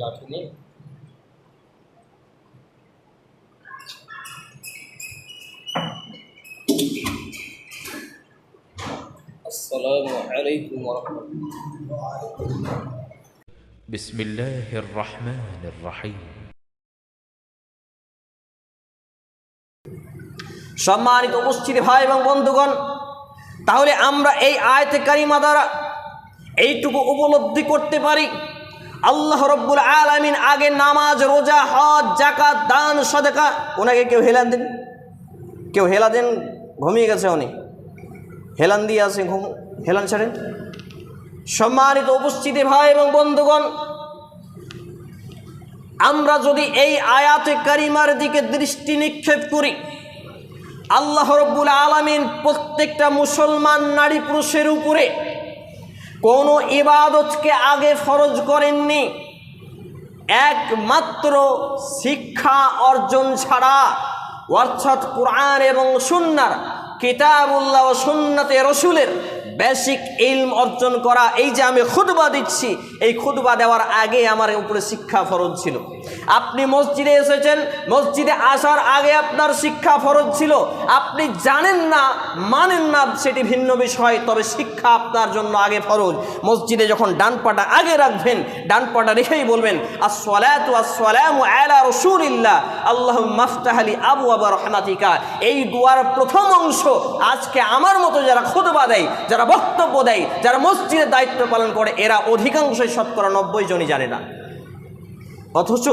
লাঠি নিয়ে আসসালামু আলাইকুম ওরহমতুল্লাহ بسم الله الرحمن الرحيم সম্মানিত উপস্থিতি ভাই এবং বন্ধুগণ তাহলে আমরা এই আয়তে কারিমা দ্বারা এইটুকু উপলব্ধি করতে পারি আল্লাহ রব্বুল আলামিন আগে নামাজ, রোজা, হজ জাকাত দান, সদেকা, ওনাকে কেউ হেলান দিন? কেউ হেলা দেন? ঘুমিয়ে গেছে উনি। হেলান দিয়ে আছে, ঘুম হেলান ছাড়েন? সম্মানিত উপস্থিতি ভাই এবং বন্ধুগণ, আমরা যদি এই আয়াতে কারিমার দিকে দৃষ্টি নিক্ষেপ করি, আল্লাহ রব্বুল আলমিন প্রত্যেকটা মুসলমান নারী পুরুষের উপরে কোনো ইবাদতকে আগে ফরজ করেননি। একমাত্র শিক্ষা অর্জন ছাড়া, অর্থাৎ কোরআন এবং সুন্নার, কিতাবুল্লাহ ও সুন্নাতে রসুলের বেসিক ইলম অর্জন করা, এই যে আমি খুদবা দিচ্ছি, এই খুদবা দেওয়ার আগে আমার উপরে শিক্ষা ফরজ ছিল। আপনি মসজিদে এসেছেন, মসজিদে আসার আগে আপনার শিক্ষা ফরজ ছিল। আপনি জানেন না, মানেন না, সেটি ভিন্ন বিষয়, তবে শিক্ষা আপনার জন্য আগে ফরজ। মসজিদে যখন ডান পাটা আগে রাখবেন, ডান পাটা রেখেই বলবেন, আসসালাতু আবু আবা এই দুয়ার প্রথম অংশ আজকে আমার মতো যারা খুদবা দেয়, যারা বক্তব্য দেয়, যারা মসজিদের দায়িত্ব পালন করে, এরা অধিকাংশই শতকরা নব্বই জনই জানে না। অথচ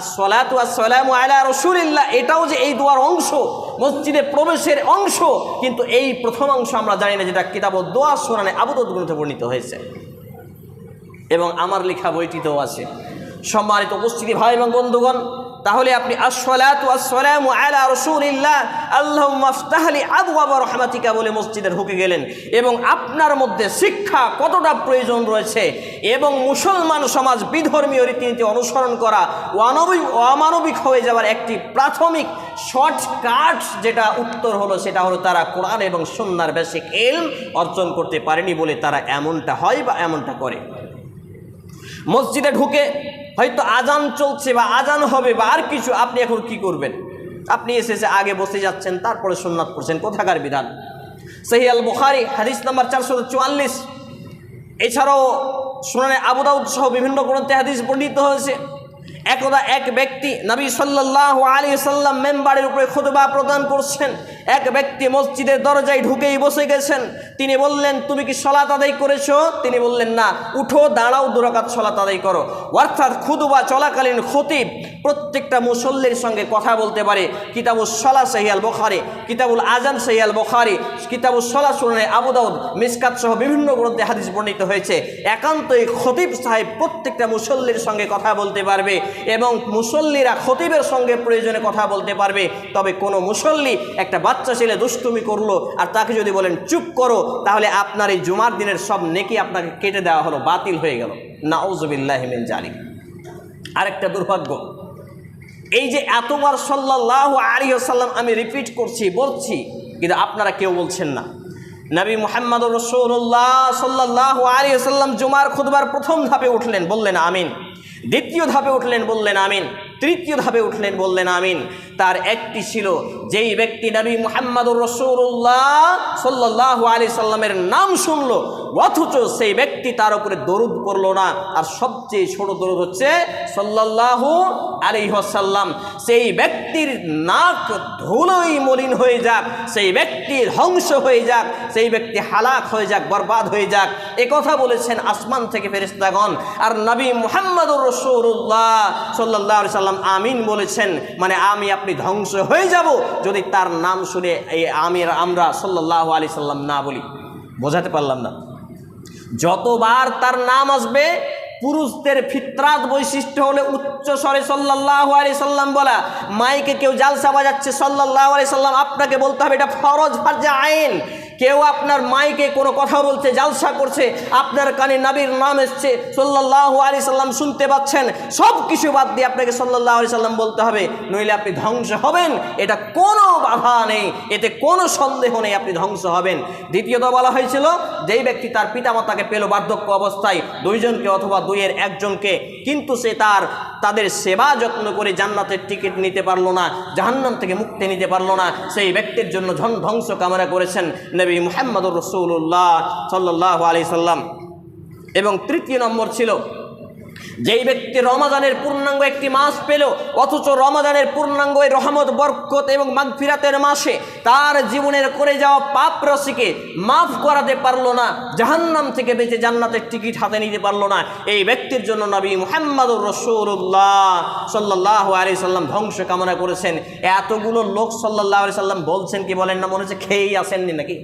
আসলাতু আসসালামু আলা রসুলিল্লাহ, এটাও যে এই দোয়ার অংশ, মসজিদে প্রবেশের অংশ, কিন্তু এই প্রথম অংশ আমরা জানি না, যেটা কিতাব দোয়া সোনানে আবুদত গ্রন্থে বর্ণিত হয়েছে। এবং আমার লেখা বইটিতেও আছে। সম্মানিত উপস্থিতি ভাই এবং বন্ধুগণ, তাহলে আপনি রাহমাতিকা বলে মসজিদে ঢুকে গেলেন। এবং আপনার মধ্যে শিক্ষা কতটা প্রয়োজন রয়েছে? এবং মুসলমান সমাজ বিধর্মীয় রীতিনীতি অনুসরণ করা অমানবিক অমানবিক হয়ে যাওয়ার একটি প্রাথমিক শর্টকাট যেটা উত্তর হলো, সেটা হলো তারা কোরআন এবং সুন্নার বেসিক এলম অর্জন করতে পারেনি বলে তারা এমনটা হয় বা এমনটা করে। মসজিদে ঢুকে হয়তো আজান চলছে বা আজান হবে বা আর কিছু, আপনি এখন কি করবেন? আপনি এসেছে, আগে বসে যাচ্ছেন, তারপরে সোননাথ পড়ছেন। কোথাকার বিধান? সেই আল বুখারি, হাদিস নাম্বার চারশো চুয়াল্লিশ। এছাড়াও শুনানি আবুদাউদ সহ বিভিন্ন গ্রন্থে হাদিস বর্ণিত হয়েছে। একদা এক ব্যক্তি নবী সাল্লাহ আলী সাল্লাম মেম্বারের উপরে খুতবা প্রদান করছেন। এক ব্যক্তি মসজিদের দরজায় ঢুকেই বসে গেছেন। তিনি বললেন, তুমি কি সলাত আদায় করেছ? তিনি বললেন, না, উঠো, দাঁড়াও দুরাকাত সলাত আদায় করো। অর্থাৎ খুদবা চলাকালীন খতিব প্রত্যেকটা মুসল্লির সঙ্গে কথা বলতে পারে। কিতাবুল সলা সহিয়াল বখারি, কিতাবুল আজান সহিয়াল বখারি কিতাবুল সলা শুনে আবুদাউদ মিসকাত সহ বিভিন্ন গ্রন্থে হাদিস বর্ণিত হয়েছে। একান্তই খতিব সাহেব প্রত্যেকটা মুসল্লির সঙ্গে কথা বলতে পারবে। এবং মুসল্লিরা খতিবের সঙ্গে প্রয়োজনে কথা বলতে পারবে। তবে কোনো মুসল্লি একটা বাচ্চা ছেলে দুষ্টুমি করল আর তাকে যদি বলেন, চুপ করো, তাহলে আপনার এই জুমার দিনের সব নেকি আপনাকে কেটে দেওয়া হলো, বাতিল হয়ে গেল। নাউজবিল্লাহিমিন জালিম আরেকটা দুর্ভাগ্য, এই যে এতবার সাল্লাহ আলী সাল্লাম আমি রিপিট করছি, বলছি, কিন্তু আপনারা কেউ বলছেন না। নবী মোহাম্মদ রসৌল্লাহ সাল্লাহ আলী সাল্লাম জুমার খুদবার প্রথম ধাপে উঠলেন, বললেন, আমিন। দ্বিতীয় ধাপে উঠলেন বললেন আমিন তৃতীয় ধাপে উঠলেন বললেন আমিন। তার একটি ছিল, যেই ব্যক্তি নবী মোহাম্মদুর রসৌল্লাহ সাল্লাহ আলী সাল্লামের নাম শুনলো, অথচ সেই ব্যক্তি তার উপরে দরুদ করল না। আর সবচেয়ে ছোট দরুদ হচ্ছে সাল্লাহ আলিহাসাল্লাম সেই ব্যক্তির নাক ধুলোই মলিন হয়ে যাক, সেই ব্যক্তি ধ্বংস হয়ে যাক, সেই ব্যক্তি হালাক হয়ে যাক, বরবাদ হয়ে যাক। এ কথা বলেছেন আসমান থেকে ফেরিস্তাগণ আর নবী মুহাম্মদুর রসৌল্লাহ সাল্লাহ সাল্লাম আমিন বলেছেন মানে আমি আপনি ধ্বংস হয়ে যাব যদি তার নাম শুনে এই আমির আমরা সাল্লাহ আলি সাল্লাম না বলি। বোঝাতে পারলাম না। যতবার তার নাম আসবে, পুরুষদের ফিতরাত বৈশিষ্ট্য হলে উচ্চ স্বরে সাল্লাহ আলি সাল্লাম বলা। মাইকে কেউ জালসা বাজাচ্ছে সাল্লাহ আলি সাল্লাম, আপনাকে বলতে হবে এটা ফরজ, ফার্জা আইন। কেউ আপনার মাইকে কোনো কথা বলছে, জালসা করছে, আপনার কানে নাবির নাম এসছে সল্লাহ আলি সাল্লাম শুনতে পাচ্ছেন, সব কিছু বাদ দিয়ে আপনাকে সল্লাহ আলি সাল্লাম বলতে হবে, নইলে আপনি ধ্বংস হবেন, এটা কোনো বাধা নেই, এতে কোনো সন্দেহ নেই আপনি ধ্বংস হবেন। দ্বিতীয়ত বলা হয়েছিল, যেই ব্যক্তি তার পিতামাতাকে পেল বার্ধক্য অবস্থায় দুইজনকে অথবা দুইয়ের একজনকে, কিন্তু সে তার, তাদের সেবা যত্ন করে জান্নাতের টিকিট নিতে পারল না, জাহান্নাম থেকে মুক্তি নিতে পারল না, সেই ব্যক্তির জন্য ধন ধ্বংস কামনা করেছেন নবী মুহাম্মদুর রসুল্লাহ সাল্লাহ আলি সাল্লাম। এবং তৃতীয় নম্বর ছিল যেই ব্যক্তি রমাদানের পূর্ণাঙ্গ একটি মাস পেল, অথচ রমাদানের পূর্ণাঙ্গ রহমত, বরকত এবং মাগফিরাতের মাসে তার জীবনের করে যাওয়া পাপ রাশিকে মাফ করাতে পারল না, জাহান্নাম থেকে বেঁচে জান্নাতের টিকিট হাতে নিতে পারল না। এই ব্যক্তির জন্য নবী মুহাম্মাদুর রসুল্লাহ সাল্লাহ আলি সাল্লাম ধ্বংস কামনা করেছেন। এতগুলো লোক সাল্লাহ আলি সাল্লাম বলছেন কি বলেন না, মনে হচ্ছে খেয়েই আসেননি নাকি?